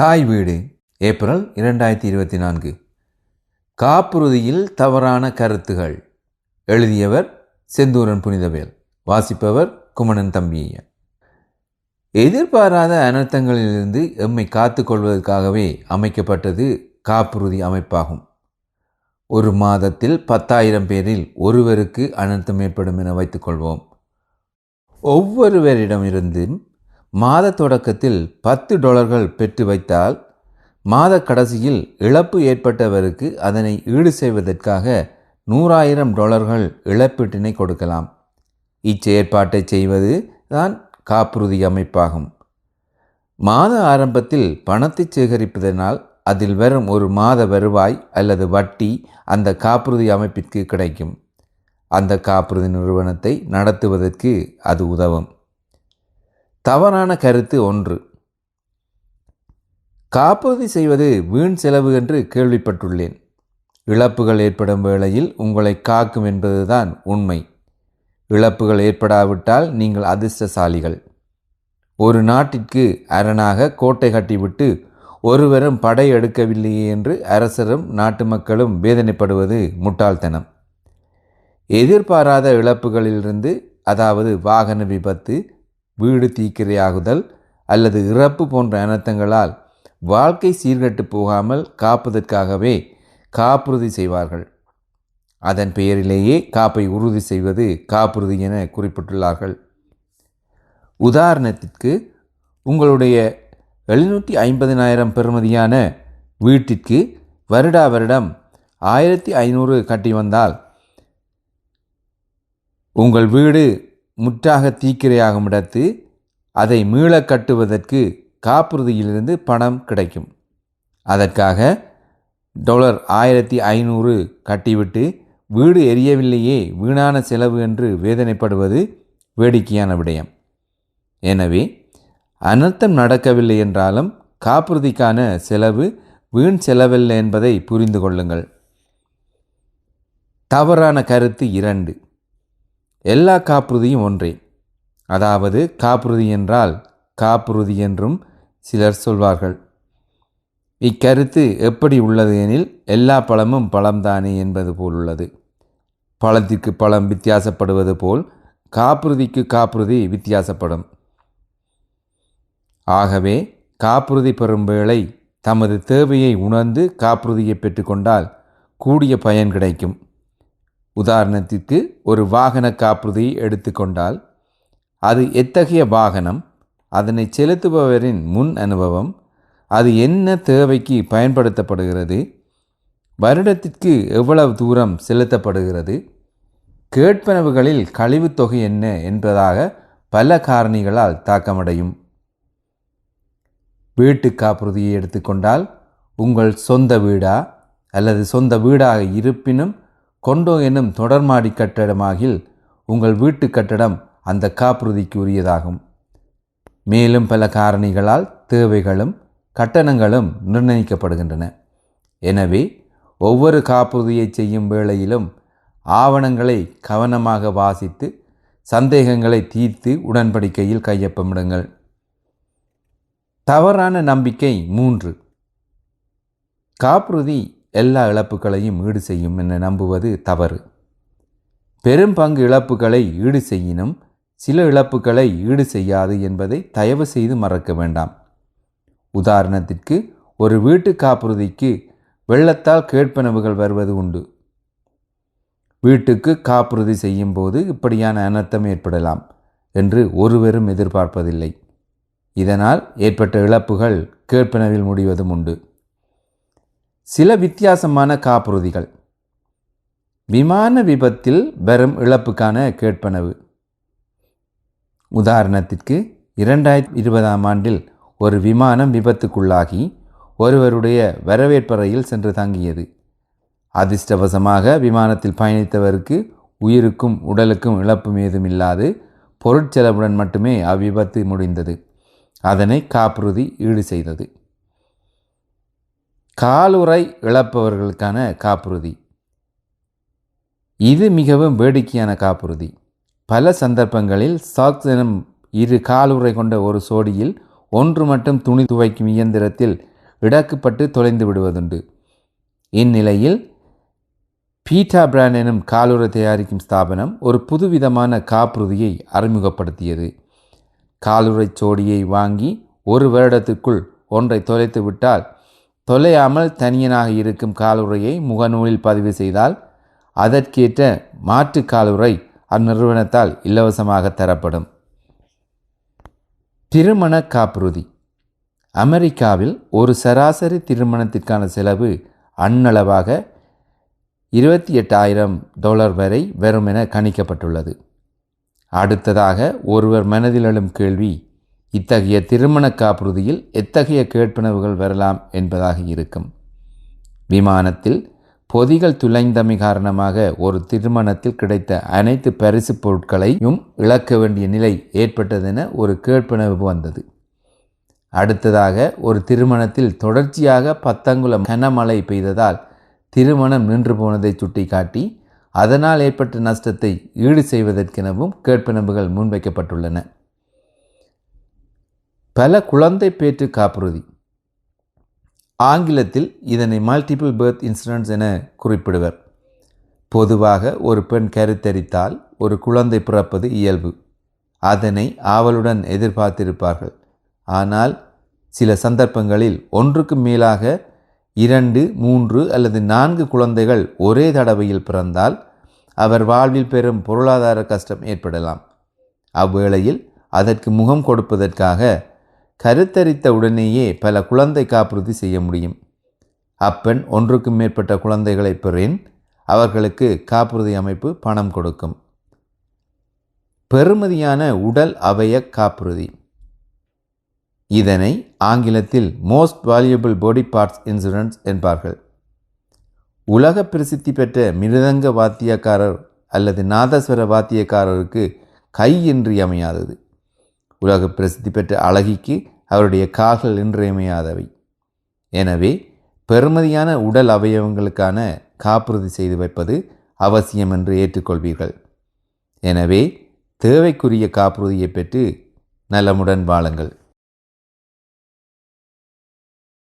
தாய் வீடு ஏப்ரல் இரண்டாயிரத்தி இருபத்தி நான்கு. காப்புறுதியில் தவறான கருத்துகள். எழுதியவர் செந்தூரன் புனிதவேல் வாசிப்பவர் குமணன் தம்பியன் எதிர்பாராத அனர்த்தங்களிலிருந்து எம்மை காத்து கொள்வதற்காகவே அமைக்கப்பட்டது காப்புறுதி அமைப்பாகும். ஒரு மாதத்தில் பத்தாயிரம் பேரில் ஒருவருக்கு அனர்த்தம் ஏற்படும் என வைத்துக்கொள்வோம் ஒவ்வொருவரிடமிருந்தும் மாத தொடக்கத்தில் பத்து டாலர்கள் பெற்று வைத்தால் மாத கடைசியில் இழப்பு ஏற்பட்டவருக்கு அதனை ஈடு செய்வதற்காக நூறாயிரம் டாலர்கள் இழப்பீட்டினை கொடுக்கலாம். இச்செயற்பாட்டை செய்வது தான் காப்புறுதி அமைப்பாகும். மாத ஆரம்பத்தில் பணத்தை சேகரிப்பதனால் அதில் வரும் ஒரு மாத வருவாய் அல்லது வட்டி அந்த காப்புறுதி அமைப்பிற்கு கிடைக்கும். அந்த காப்புறுதி நிறுவனத்தை நடத்துவதற்கு அது உதவும். தவறான கருத்து ஒன்று. காப்புறுதி செய்வது வீண் செலவு என்று கேள்விப்பட்டுள்ளேன். இழப்புகள் ஏற்படும் வேளையில் உங்களை காக்கும் என்பதுதான் உண்மை. இழப்புகள் ஏற்படாவிட்டால் நீங்கள் அதிர்ஷ்டசாலிகள். ஒரு நாட்டிற்கு அரணாக கோட்டை கட்டிவிட்டு ஒருவரும் படை எடுக்கவில்லையே என்று அரசரும் நாட்டு மக்களும் வேதனைப்படுவது முட்டாள்தனம். எதிர்பாராத இழப்புகளிலிருந்து அதாவது வாகன விபத்து வீடு தீக்கிரையாகுதல் அல்லது இறப்பு போன்ற அனர்த்தங்களால் வாழ்க்கை சீர்கட்டு போகாமல் காப்பதற்காகவே காப்புறுதி செய்வார்கள். அதன் பெயரிலேயே காப்பை உறுதி செய்வது காப்புறுதி என குறிப்பிட்டுள்ளார்கள். உதாரணத்திற்கு உங்களுடைய எழுநூற்றி ஐம்பதினாயிரம் பெறுமதியான வீட்டிற்கு வருடா வருடம் ஆயிரத்தி ஐநூறு கட்டி வந்தால் உங்கள் வீடு முற்றாக தீக்கிரையாகும் இடத்து அதை மீள கட்டுவதற்கு காப்புறுதியிலிருந்து பணம் கிடைக்கும். அதற்காக டாலர் ஆயிரத்தி ஐநூறு கட்டிவிட்டு வீடு எரியவில்லையே வீணான செலவு என்று வேதனைப்படுவது வேடிக்கையான விடயம். எனவே அனர்த்தம் நடக்கவில்லை என்றாலும் காப்புறுதிக்கான செலவு வீண் செலவில்லை என்பதை புரிந்து கொள்ளுங்கள். தவறான கருத்து இரண்டு. எல்லா காப்புறுதியும் ஒன்றே. அதாவது காப்புறுதி என்றால் காப்புறுதி என்றும் சிலர் சொல்வார்கள். இக்கருத்து எப்படி உள்ளது எனில் எல்லா பழமும் பழம்தானே என்பது போல் உள்ளது. பழத்திற்கு பழம் வித்தியாசப்படுவது போல் காப்புறுதிக்கு காப்புறுதி வித்தியாசப்படும். ஆகவே காப்புறுதி பெறும் வேளை தமது தேவையை உணர்ந்து காப்புறுதியை பெற்றுக்கொண்டால் கூடிய பயன் கிடைக்கும். உதாரணத்திற்கு ஒரு வாகன காப்புறுதியை எடுத்துக்கொண்டால் அது எத்தகைய வாகனம் அதனை செலுத்துபவரின் முன் அனுபவம் அது என்ன தேவைக்கு பயன்படுத்தப்படுகிறது வருடத்திற்கு எவ்வளவு தூரம் செலுத்தப்படுகிறது கேட்பனவுகளில் கழிவுத் தொகை என்ன என்பதாக பல காரணிகளால் தாக்கமடையும். வீட்டு காப்புறுதியை எடுத்துக்கொண்டால் உங்கள் சொந்த வீடா அல்லது சொந்த வீடாக இருப்பினும் கொண்டோ என்னும் தொடர்மாடி கட்டடமாகில் உங்கள் வீட்டு கட்டடம் அந்த காப்புறுதிக்கு உரியதாகும் மேலும் பல காரணிகளால் தேவைகளும் கட்டணங்களும் நிர்ணயிக்கப்படுகின்றன. எனவே ஒவ்வொரு காப்புறுதியை செய்யும் வேளையிலும் ஆவணங்களை கவனமாக வாசித்து சந்தேகங்களை தீர்த்து உடன்படிக்கையில் கையொப்பமிடுங்கள். தவறான நம்பிக்கை மூன்று. காப்புறுதி எல்லா இழப்புகளையும் ஈடு செய்யும் என நம்புவது தவறு. பெரும் பங்கு இழப்புகளை ஈடு செய்யினும் சில இழப்புகளை ஈடு செய்யாது என்பதை தயவு செய்து மறக்க வேண்டாம். உதாரணத்திற்கு ஒரு வீட்டு காப்புறுதிக்கு வெள்ளத்தால் கேட்பனவுகள் வருவது உண்டு. வீட்டுக்கு காப்புறுதி செய்யும் போது இப்படியான அனர்த்தம் ஏற்படலாம் என்று ஒருவரும் எதிர்பார்ப்பதில்லை. இதனால் ஏற்பட்ட இழப்புகள் கேட்பனவில் முடிவதும் உண்டு. சில வித்தியாசமான காப்புறுதிகள். விமான விபத்தில் வரும் இழப்புக்கான கேட்பனவு. உதாரணத்திற்கு இரண்டாயிரத்தி இருபதாம் ஆண்டில் ஒரு விமானம் விபத்துக்குள்ளாகி ஒருவருடைய வரவேற்பறையில் சென்று தங்கியது. அதிர்ஷ்டவசமாக விமானத்தில் பயணித்தவருக்கு உயிருக்கும் உடலுக்கும் இழப்பும் ஏதும் இல்லாது பொருட்செலவுடன் மட்டுமே அவ்விபத்து முடிந்தது. அதனை காப்புறுதி ஈடு செய்தது. காலுறை இழப்பவர்களுக்கான காப்புறுதி. இது மிகவும் வேடிக்கையான காப்புறுதி. பல சந்தர்ப்பங்களில் சாக்ஸ் எனும் இரு காலுறை கொண்ட ஒரு சோடியில் ஒன்று மட்டும் துணி துவைக்கும் இயந்திரத்தில் இடக்குப்பட்டு தொலைந்து விடுவதுண்டு. இந்நிலையில் பீட்டா பிராண்ட் எனும் காலுறை தயாரிக்கும் ஸ்தாபனம் ஒரு புதுவிதமான காப்புறுதியை அறிமுகப்படுத்தியது. காலுறை சோடியை வாங்கி ஒரு வருடத்துக்குள் ஒன்றை தொலைத்து விட்டால் தொலையாமல் தனியனாக இருக்கும் காலுறையை முகநூலில் பதிவு செய்தால் அதற்கேற்ற மாற்று காலுறை அந்நிறுவனத்தால் இலவசமாக தரப்படும். திருமண காப்புறுதி. அமெரிக்காவில் ஒரு சராசரி திருமணத்திற்கான செலவு அண்ணளவாக இருபத்தி எட்டாயிரம் டாலர் வரை வரும் என கணிக்கப்பட்டுள்ளது. அடுத்ததாக ஒருவர் மனதில் எழும் கேள்வி இத்தகைய திருமண காப்புறுதியில் எத்தகைய கேட்பனவுகள் வரலாம் என்பதாக இருக்கும். விமானத்தில் பொதிகள் துளைந்தமை காரணமாக ஒரு திருமணத்தில் கிடைத்த அனைத்து பரிசு பொருட்களையும் இழக்க வேண்டிய நிலை ஏற்பட்டதென ஒரு கேட்பனவு வந்தது. அடுத்ததாக ஒரு திருமணத்தில் தொடர்ச்சியாக பத்தங்குளம் கனமழை பெய்ததால் திருமணம் நின்று போனதை சுட்டிக்காட்டி அதனால் ஏற்பட்ட நஷ்டத்தை ஈடு செய்வதற்கெனவும் கேட்பனவுகள் முன்வைக்கப்பட்டுள்ளன. பல குழந்தை பேற்று காப்புறுதி. ஆங்கிலத்தில் இதனை மல்டிபிள் பேர்த் இன்சூரன்ஸ் என குறிப்பிடுவர். பொதுவாக ஒரு பெண் கருத்தரித்தால் ஒரு குழந்தை பிறப்பது இயல்பு. அதனை ஆவலுடன் எதிர்பார்த்திருப்பார்கள். ஆனால் சில சந்தர்ப்பங்களில் ஒன்றுக்கு மேலாக இரண்டு மூன்று அல்லது நான்கு குழந்தைகள் ஒரே தடவையில் பிறந்தால் அவர் வாழ்வில் பெறும் பொருளாதார கஷ்டம் ஏற்படலாம். அவ்வேளையில் அதற்கு முகம் கொடுப்பதற்காக கருத்தரித்த உடனேயே பல குழந்தை காப்புறுதி செய்ய முடியும். அப்பெண் ஒன்றுக்கும் மேற்பட்ட குழந்தைகளை பெறின். அவர்களுக்கு காப்புறுதி அமைப்பு பணம் கொடுக்கும். பெறுமதியான உடல் அவய காப்புறுதி. இதனை ஆங்கிலத்தில் most valuable body parts insurance என்பார்கள். உலக பிரசித்தி பெற்ற மிருதங்க வாத்தியக்காரர் அல்லது நாதஸ்வர வாத்தியக்காரருக்கு கை இன்றியமையாதது உலக பிரசித்தி பெற்ற அழகிக்கு அவருடைய கால்கள் இன்றியமையாதவை. எனவே பெருமதியான உடல் அவயவங்களுக்கான காப்புறுதி செய்து வைப்பது அவசியம் என்று ஏற்றுக்கொள்வீர்கள். எனவே தேவைக்குரிய காப்புறுதியை பெற்று நலமுடன் வாழுங்கள்.